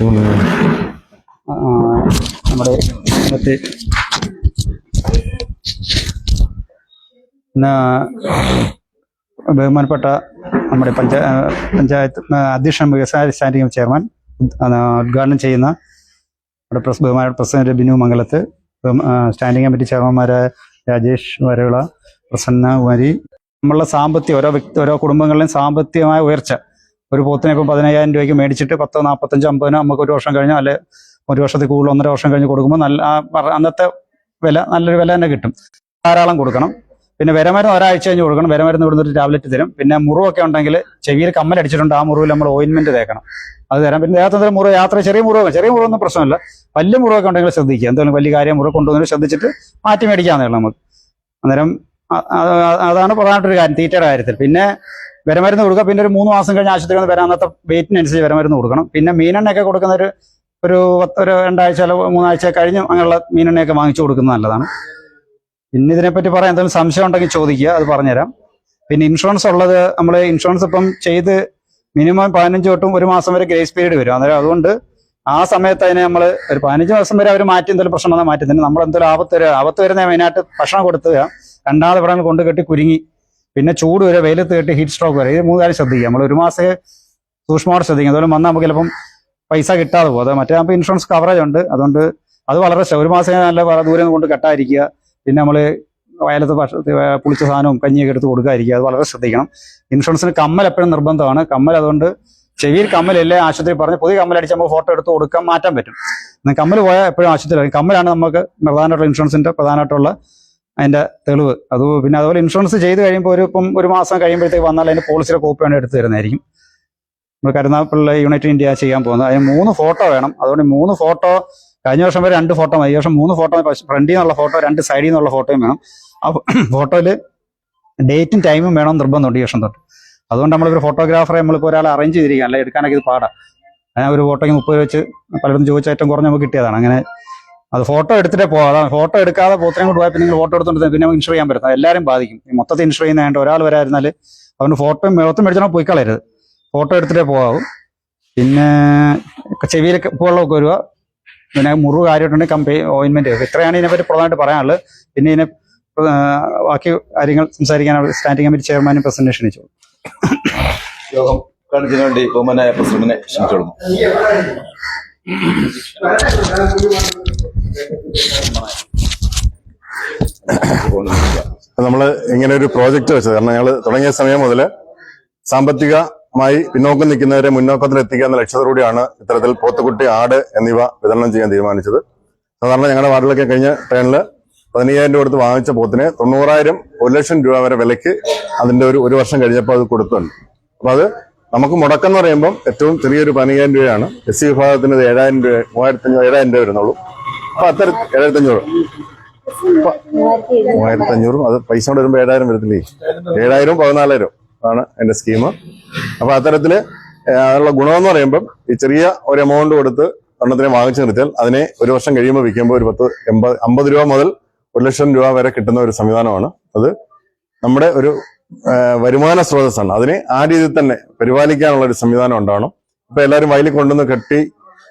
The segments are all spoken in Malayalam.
ആ, നമ്മുടെ ഇന്നത്തെ ബഹുമാനപ്പെട്ട നമ്മുടെ പഞ്ചായ പഞ്ചായത്ത് അധ്യക്ഷൻ വ്യവസായ സ്റ്റാൻഡിംഗ് ചെയർമാൻ ഉദ്ഘാടനം ചെയ്യുന്ന നമ്മുടെ പ്രസ് ബഹുമാന president Binu Mangalath standing committee ചെയർമാൻമാരായ Rajesh Varavila Prasanna Kumari. നമ്മളുടെ സാമ്പത്തിക ഓരോ വ്യക്തി ഓരോ കുടുംബങ്ങളിലും സാമ്പത്തികമായ ഉയർച്ച ഒരു പോത്തിനെ ഇപ്പം പതിനയ്യായിരം രൂപയ്ക്ക് മേടിച്ചിട്ട് പത്തോ നാൽപ്പത്തഞ്ചോ അമ്പതിനോ നമുക്ക് ഒരു വർഷം കഴിഞ്ഞോ അല്ലെ ഒരു വർഷത്തിൽ കൂടുതൽ ഒന്നര വർഷം കഴിഞ്ഞ് കൊടുക്കുമ്പോൾ നല്ല അന്നത്തെ വില നല്ലൊരു വില തന്നെ കിട്ടും. ധാരാളം കൊടുക്കണം. പിന്നെ വിരമരുന്ന് ഒരാഴ്ച കഴിഞ്ഞ് കൊടുക്കണം. വിരമരുന്ന് ഇവിടുന്ന് ഒരു ടാബ്ലറ്റ് തരും. പിന്നെ മുറിവൊക്കെ ഉണ്ടെങ്കിൽ ചെവിയിൽ കമ്മൽ അടിച്ചിട്ടുണ്ട്. ആ മുറിവിൽ നമ്മൾ ഓയിൻമെന്റ് തേക്കണം. അത് തരാം. പിന്നെ ദേഹത്തെ മുറിവ് യാത്ര ചെറിയ മുറിവ്? ചെറിയ മുറിവൊന്നും പ്രശ്നമില്ല. വലിയ മുറിവൊക്കെ ഉണ്ടെങ്കിൽ ശ്രദ്ധിക്കുക. എന്തെങ്കിലും വലിയ കാര്യം മുറിവ് കൊണ്ടുവന്നു ശ്രദ്ധിച്ചിട്ട് മാറ്റി മേടിക്കാന്നേ ഉള്ളൂ നമുക്ക്. അന്നേരം അതാണ് പ്രധാനപ്പെട്ട ഒരു കാര്യം. തീറ്റയുടെ കാര്യത്തിൽ. പിന്നെ വിരമരുന്ന് കൊടുക്കുക. പിന്നെ ഒരു മൂന്ന് മാസം കഴിഞ്ഞ് ആശുപത്രിയിൽ നിന്ന് വരാൻ വെയിറ്റിനനുസരിച്ച് വിരമരുന്ന് കൊടുക്കണം. പിന്നെ മീനെണ്ണയൊക്കെ കൊടുക്കുന്ന ഒരു ഒരു ഒരു രണ്ടാഴ്ച അല്ല മൂന്നാഴ്ച കഴിഞ്ഞ് അങ്ങനെയുള്ള മീനെണ്ണയൊക്കെ വാങ്ങിച്ചു കൊടുക്കുന്നത് നല്ലതാണ്. പിന്നെ ഇതിനെപ്പറ്റി പറയാൻ എന്തെങ്കിലും സംശയം ഉണ്ടെങ്കിൽ ചോദിക്കുക. അത് പറഞ്ഞുതരാം. പിന്നെ ഇൻഷുറൻസ് ഉള്ളത് നമ്മൾ ഇൻഷുറൻസ് ഇപ്പം ചെയ്ത് മിനിമം പതിനഞ്ച് തൊട്ടും ഒരു മാസം വരെ ഗ്രേസ് പീരീഡ് വരും. അന്നേരം അതുകൊണ്ട് ആ സമയത്ത് അതിനെ നമ്മൾ ഒരു പതിനഞ്ച് ദിവസം വരെ അവർ മാറ്റി എന്തെങ്കിലും പ്രശ്നം വന്നാൽ മാറ്റി. തന്നെ നമ്മൾ എന്തെങ്കിലും ആപത്ത് വരിക ആപത്ത് വരുന്ന മെയിനായിട്ട് ഭക്ഷണം കൊടുത്തുക രണ്ടാമത് ഇവിടെ കൊണ്ട് കെട്ടി കുരുങ്ങി പിന്നെ ചൂട് വരെ വെയിലത്ത് കെട്ടി ഹീറ്റ് സ്ട്രോക്ക് വരെ. ഇത് മൂന്ന് കാര്യം ശ്രദ്ധിക്കുക. നമ്മൾ ഒരു മാസം സൂക്ഷ്മമായിട്ട് ശ്രദ്ധിക്കുക. അതുപോലെ വന്നാൽ നമുക്ക് ചിലപ്പം പൈസ കിട്ടാതെ പോകും. അത് മറ്റേ നമുക്ക് ഇൻഷുറൻസ് കവറേജ് ഉണ്ട്. അതുകൊണ്ട് അത് വളരെ ഒരു മാസം നല്ല ദൂരെ കൊണ്ട് കെട്ടാതിരിക്കുക. പിന്നെ നമ്മൾ വയലത്ത് പുളിച്ച സാധനവും കഞ്ഞിയൊക്കെ എടുത്ത് കൊടുക്കാതിരിക്കുക. അത് വളരെ ശ്രദ്ധിക്കണം. ഇൻഷുറൻസിന് കമ്മൽ എപ്പോഴും നിർബന്ധമാണ്. കമ്മൽ അതുകൊണ്ട് ചെവിയിൽ കമ്മലല്ലേ ആശുപത്രി പറഞ്ഞ് പുതിയ കമ്മൽ അടിച്ച് നമുക്ക് ഫോട്ടോ എടുത്ത് കൊടുക്കാൻ മാറ്റാൻ പറ്റും. കമ്മൽ പോയാൽ എപ്പോഴും ആശുപത്രി കമ്മലാണ് നമുക്ക് പ്രധാനമായിട്ടുള്ള ഇൻഷുറൻസിന്റെ പ്രധാനമായിട്ടുള്ള അതിന്റെ തെളിവ്. അത് പിന്നെ അതുപോലെ ഇൻഷുറൻസ് ചെയ്ത് കഴിയുമ്പോൾ ഒരു ഇപ്പം ഒരു മാസം കഴിയുമ്പോഴത്തേക്ക് വന്നാൽ അതിന്റെ പോളിസിയുടെ കോപ്പി വേണം എടുത്തു തരുന്നതായിരിക്കും. നമ്മൾ കരുനാപ്പിള്ള യുണൈറ്റഡ് ഇന്ത്യ ചെയ്യാൻ പോകുന്നത്. അതിന് മൂന്ന് ഫോട്ടോ വേണം. അതുകൊണ്ട് മൂന്ന് ഫോട്ടോ കഴിഞ്ഞ വർഷം വരെ രണ്ട് ഫോട്ടോ മതി. വർഷം മൂന്ന് ഫോട്ടോ ഫ്രണ്ടിൽ നിന്നുള്ള ഫോട്ടോ രണ്ട് സൈഡിൽ നിന്നുള്ള ഫോട്ടോയും വേണം. ആ ഫോട്ടോയിൽ ഡേറ്റും ടൈമും വേണം നിർബന്ധമുണ്ട് ഈ വർഷം തൊട്ട്. അതുകൊണ്ട് നമ്മളൊരു ഫോട്ടോഗ്രാഫറെ നമ്മളിപ്പോൾ ഒരാളെ അറേഞ്ച് ചെയ്തിരിക്കുക അല്ലെങ്കിൽ എടുക്കാനൊക്കെ ഇത് പാടാം. ഒരു ഫോട്ടോയ്ക്ക് മുപ്പത് വെച്ച് പലരും ചോദിച്ച ഏറ്റവും കുറഞ്ഞ് നമുക്ക് കിട്ടിയതാണ്. അങ്ങനെ അത് ഫോട്ടോ എടുത്തിട്ടേ പോകാം അതാണ് ഫോട്ടോ എടുക്കാതെ പോത്തിനെ കൊണ്ട് പോയാൽ പിന്നെ നിങ്ങൾ ഫോട്ടോ എടുത്തോണ്ട് പിന്നെ ഇൻഷുർ ചെയ്യാൻ പറ്റും എല്ലാവരും ബാധിക്കും. ഈ മൊത്തത്തിൽ ഇൻഷുർ ചെയ്യുന്നതായിട്ട് ഒരാൾ വരായിരുന്നാൽ അവന് ഫോട്ടോയും മൊത്തം മേടിച്ചാൽ പോയി കളയരുത്. ഫോട്ടോ എടുത്തിട്ടേ പോകാവൂ പിന്നെ ചെവിയിലൊക്കെ പൂവെള്ളമൊക്കെ വരിക. പിന്നെ മുറിവ് കാര്യമായിട്ടുണ്ടെങ്കിൽ കമ്പി ഓയിൻമെന്റ് ഇത്രയാണ് ഇതിനെപ്പറ്റി പ്രധാനമായിട്ട് പറയാനുള്ളത്. പിന്നെ ഇതിനെ ബാക്കി കാര്യങ്ങൾ സംസാരിക്കാൻ സ്റ്റാൻഡിംഗ് കമ്മിറ്റി ചെയർമാനും പ്രസന്റേഷൻ ക്ഷണിച്ചു. യോഗം കാണിക്കുന്നതിന് വേണ്ടി ബഹുമാനായ പ്രസിഡന്റിനെ ക്ഷണിച്ചോളുന്നു. നമ്മൾ ഇങ്ങനെ ഒരു പ്രോജക്റ്റ് വെച്ചത്. കാരണം ഞങ്ങൾ തുടങ്ങിയ സമയം മുതൽ സാമ്പത്തികമായി പിന്നോക്കം നിൽക്കുന്നവരെ മുന്നോക്കത്തിൽ എത്തിക്കുക എന്ന ലക്ഷ്യത്തോടെയാണ് ഇത്തരത്തിൽ പോത്തുകുട്ടി ആട് എന്നിവ വിതരണം ചെയ്യാൻ തീരുമാനിച്ചത്. സാധാരണ ഞങ്ങളുടെ വാർഡിലൊക്കെ കഴിഞ്ഞ ട്രെയിനിൽ പതിനയ്യായിരം രൂപ കൊടുത്ത് വാങ്ങിച്ച പോത്തിനെ തൊണ്ണൂറായിരം ഒരു ലക്ഷം രൂപ വരെ വിലയ്ക്ക് അതിന്റെ ഒരു ഒരു വർഷം കഴിഞ്ഞപ്പോൾ അത് കൊടുത്തുണ്ട്. അപ്പോൾ അത് നമുക്ക് മുടക്കം എന്ന് പറയുമ്പോൾ ഏറ്റവും ചെറിയൊരു പതിനയ്യായിരം രൂപയാണ്. എസ് സി വിഭാഗത്തിന് ഏഴായിരം രൂപ മൂവായിരത്തി ഏഴായിരം രൂപ വരുന്നുള്ളൂ. അപ്പൊ മൂവായിരത്തഞ്ഞൂറും മൂവായിരത്തി അഞ്ഞൂറും അത് പൈസ കൊണ്ട് വരുമ്പോൾ ഏഴായിരം വരത്തില്ലേ? ഏഴായിരവും പതിനാലായിരവും ആണ് എന്റെ സ്കീം അപ്പൊ അത്തരത്തിൽ അതിനുള്ള ഗുണമെന്ന് പറയുമ്പം ഈ ചെറിയ ഒരു എമൗണ്ട് കൊടുത്ത് എണ്ണത്തിനെ വാങ്ങിച്ചു നിർത്തിയാൽ അതിനെ ഒരു വർഷം കഴിയുമ്പോൾ വിൽക്കുമ്പോൾ ഒരു പത്ത് എൺപത് അമ്പത് രൂപ മുതൽ ഒരു ലക്ഷം രൂപ വരെ കിട്ടുന്ന ഒരു സംവിധാനമാണ്. അത് നമ്മുടെ ഒരു വരുമാന സ്രോതസ്സാണ്. അതിനെ ആ രീതിയിൽ തന്നെ പരിപാലിക്കാനുള്ള ഒരു സംവിധാനം ഉണ്ടാവണം. ഇപ്പൊ എല്ലാവരും വയലിൽ കൊണ്ടുവന്ന് കെട്ടി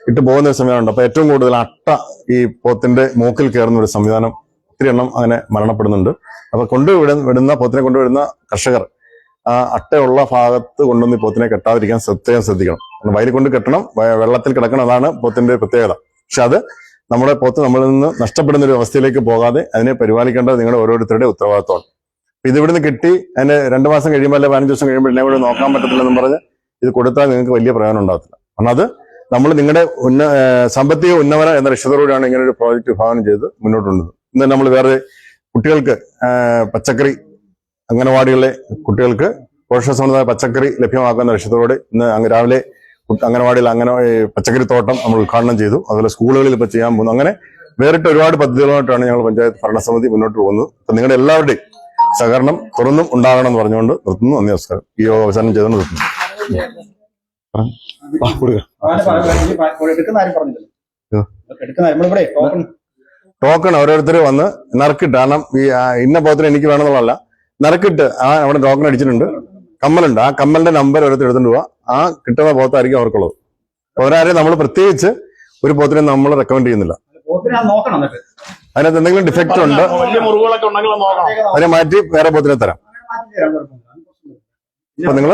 ഇട്ട് പോകുന്ന ഒരു സംവിധാനമുണ്ട്. അപ്പൊ ഏറ്റവും കൂടുതൽ അട്ട ഈ പോത്തിന്റെ മൂക്കിൽ കയറുന്ന ഒരു സംവിധാനം ഒത്തിരി എണ്ണം അങ്ങനെ മരണപ്പെടുന്നുണ്ട്. അപ്പൊ കൊണ്ടുവിട വിടുന്ന പോത്തിനെ കൊണ്ടുവരുന്ന കർഷകർ ആ അട്ടയുള്ള ഭാഗത്ത് കൊണ്ടുവന്ന് പോത്തിനെ കെട്ടാതിരിക്കാൻ പ്രത്യേകം ശ്രദ്ധിക്കണം. വയലിൽ കൊണ്ട് കെട്ടണം വെള്ളത്തിൽ കിടക്കണം അതാണ് പോത്തിന്റെ പ്രത്യേകത. പക്ഷെ അത് നമ്മുടെ പോത്ത് നമ്മളിൽ നിന്ന് നഷ്ടപ്പെടുന്ന ഒരു അവസ്ഥയിലേക്ക് പോകാതെ അതിനെ പരിപാലിക്കേണ്ടത് നിങ്ങളുടെ ഓരോരുത്തരുടെ ഉത്തരവാദിത്തമാണ് ഇത് ഇവിടുന്ന് കിട്ടി അതിന് രണ്ടു മാസം കഴിയുമ്പോൾ അല്ലെ പതിനഞ്ച് ദിവസം കഴിയുമ്പോൾ എന്നെ കൂടെ നോക്കാൻ പറ്റത്തില്ലെന്നും പറഞ്ഞ് ഇത് കൊടുത്താൽ നിങ്ങൾക്ക് വലിയ പ്രയോജനം ഉണ്ടാകത്തില്ല. കാരണം അത് നമ്മൾ നിങ്ങളുടെ ഉന്ന സാമ്പത്തിക ഉന്നമനം എന്ന ലക്ഷ്യത്തോടെയാണ് ഇങ്ങനെ ഒരു പ്രോജക്റ്റ് വിഭാവനം ചെയ്ത് മുന്നോട്ട് കൊണ്ടത് ഇന്ന് നമ്മൾ വേറെ കുട്ടികൾക്ക് പച്ചക്കറി അംഗനവാടികളിലെ കുട്ടികൾക്ക് പോഷകസമൃദ്ധമായ പച്ചക്കറി ലഭ്യമാക്കുന്ന ലക്ഷ്യത്തോടെ ഇന്ന് അങ്ങ് രാവിലെ അംഗനവാടിയിൽ അങ്ങനെ പച്ചക്കറി തോട്ടം നമ്മൾ ഉദ്ഘാടനം ചെയ്തു. അതുപോലെ സ്കൂളുകളിൽ ഇപ്പോൾ ചെയ്യാൻ പോകുന്നു. അങ്ങനെ വേറിട്ട് ഒരുപാട് പദ്ധതികളുമായിട്ടാണ് ഞങ്ങൾ പഞ്ചായത്ത് ഭരണസമിതി മുന്നോട്ട് പോകുന്നത്. അപ്പൊ നിങ്ങളുടെ എല്ലാവരുടെയും സഹകരണം തുറന്നും ഉണ്ടാകണം എന്ന് പറഞ്ഞുകൊണ്ട് നിർത്തുന്നു. നന്ദി നമസ്കാരം. ഈ അവസാനം ചെയ്തുകൊണ്ട് നിർത്തുന്നു. ടോക്കൺ ടോക്കൺ ഓരോരുത്തർ വന്ന് നറുക്കിട്ടാണ് കാരണം ഈ ഇന്ന പോത്തിന് എനിക്ക് വേണമെന്നുള്ളതല്ല. നറുക്കിട്ട് ആ അവിടെ ടോക്കൺ അടിച്ചിട്ടുണ്ട്. കമ്മലുണ്ട്. ആ കമ്മലിന്റെ നമ്പർ ഓരോരുത്തർ എടുത്തുകൊണ്ട് പോവാ. ആ കിട്ടുന്ന പോത്തായിരിക്കും അവർക്കുള്ളത്. അവരാരെയും നമ്മൾ പ്രത്യേകിച്ച് ഒരു പോത്തിനെ നമ്മൾ റെക്കമെൻഡ് ചെയ്യുന്നില്ല. അതിനകത്ത് എന്തെങ്കിലും ഡിഫക്റ്റ് ഉണ്ട്? അതിനെ മാറ്റി വേറെ പോത്തിനെ തരാം. അപ്പൊ നിങ്ങൾ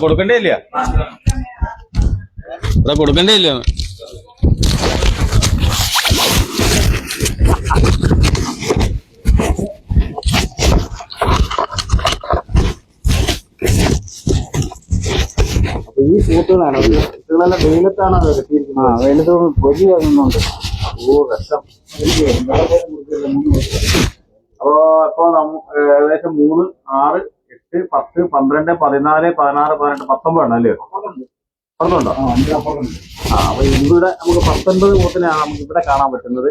കൊടുക്കണ്ടേ ഇല്ല അതാ കൊടുക്കണ്ടേ ഇല്ല ഈ കൂട്ടുകളാണ് ആണോ വെയിലത്താണ് അത് കെട്ടിയിരിക്കുന്നത് ആ വെയിലത്ത് പൊതി വരുന്നുണ്ട് ഓ രസം. അപ്പോ ഇപ്പൊ നമ്മ ഏകദേശം മൂന്ന് ആറ് എട്ട് പത്ത് പന്ത്രണ്ട് പതിനാല് പതിനാറ് പതിനെട്ട് പത്തൊമ്പതാണ് അല്ലേ? പന്ത്രണ്ടോ ആ അപ്പൊ ഇവിടെ നമുക്ക് പത്തൊൻപത് കൂട്ടിനാണ് നമുക്ക് ഇവിടെ കാണാൻ പറ്റുന്നത്.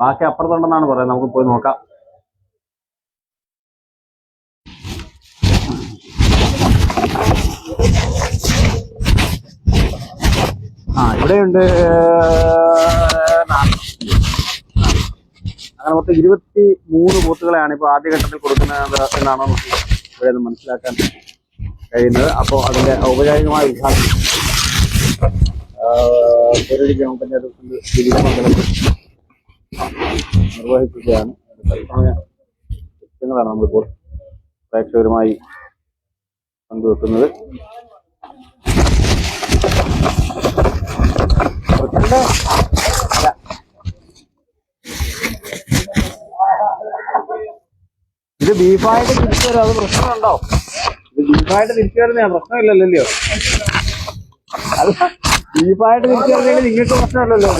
ബാക്കി അപ്പുറത്തുണ്ടെന്നാണ് പറയുന്നത്. നമുക്ക് പോയി നോക്കാം. ആ ഇവിടെയുണ്ട്. അങ്ങനെ മൊത്തം ഇരുപത്തി മൂന്ന് ബൂത്തുകളെയാണ് ഇപ്പോൾ ആദ്യഘട്ടത്തിൽ കൊടുക്കുന്നത് എന്നാണ് നമുക്ക് ഇവിടെ നിന്ന് മനസ്സിലാക്കാൻ കഴിയുന്നത്. അപ്പോൾ അതിന്റെ ഔപചാരികമായ ഗിരിജമംഗലത്തിൽ നിർവഹിക്കുകയാണ്. തത്സമയ ദൃശ്യങ്ങളാണ് നമ്മളിപ്പോൾ പ്രേക്ഷകരുമായി പങ്കുവെക്കുന്നത്. ഇത് ബീഫായിട്ട് തിരിച്ചു വരും അത് പ്രശ്നമുണ്ടോ? ഇത് ബീഫായിട്ട് തിരിച്ചു വരുന്ന പ്രശ്നമില്ലല്ലോ അത് ബീഫായിട്ട് തിരിച്ചു വരുന്നെങ്കിൽ നിങ്ങൾക്ക് പ്രശ്നമില്ലല്ലോ.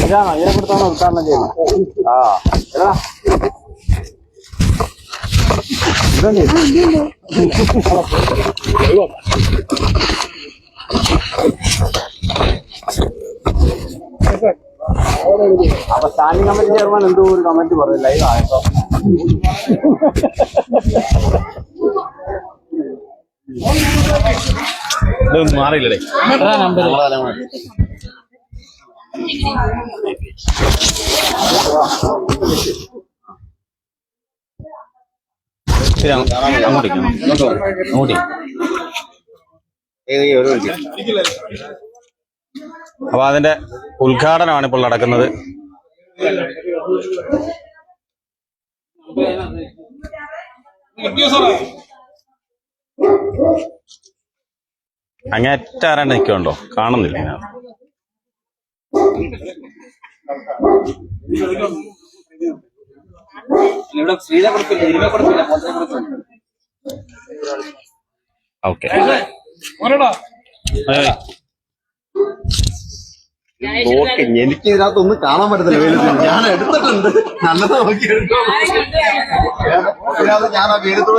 ഇതാണോ? കൊടുത്താണോ ഉദ്ഘാടനം ചെയ്യുന്നത് ആ. എടാ. അപ്പൊ സ്റ്റാൻഡിംഗ് കമ്മിറ്റി ചെയർമാൻ എന്തോ ഒരു കമന്റ് പറയും ലൈവ് ആയപ്പോ മാറിയില്ലേ അപ്പൊ അതിന്റെ ഉദ്ഘാടനമാണ് ഇപ്പോൾ നടക്കുന്നത്. അങ്ങനെ ആരാണ്ട് നിൽക്കുന്നുണ്ടോ കാണുന്നില്ല ഇതിനകത്ത്. ഓക്കെ. ഏയ്. ഓക്കെ എനിക്ക് ഇതിനകത്തൊന്നും കാണാൻ പറ്റത്തില്ല ഞാൻ എടുത്തിട്ടുണ്ട്. നല്ലത് നോക്കി എടുത്തോ ഞാൻ ആ വെയിലത്തോട്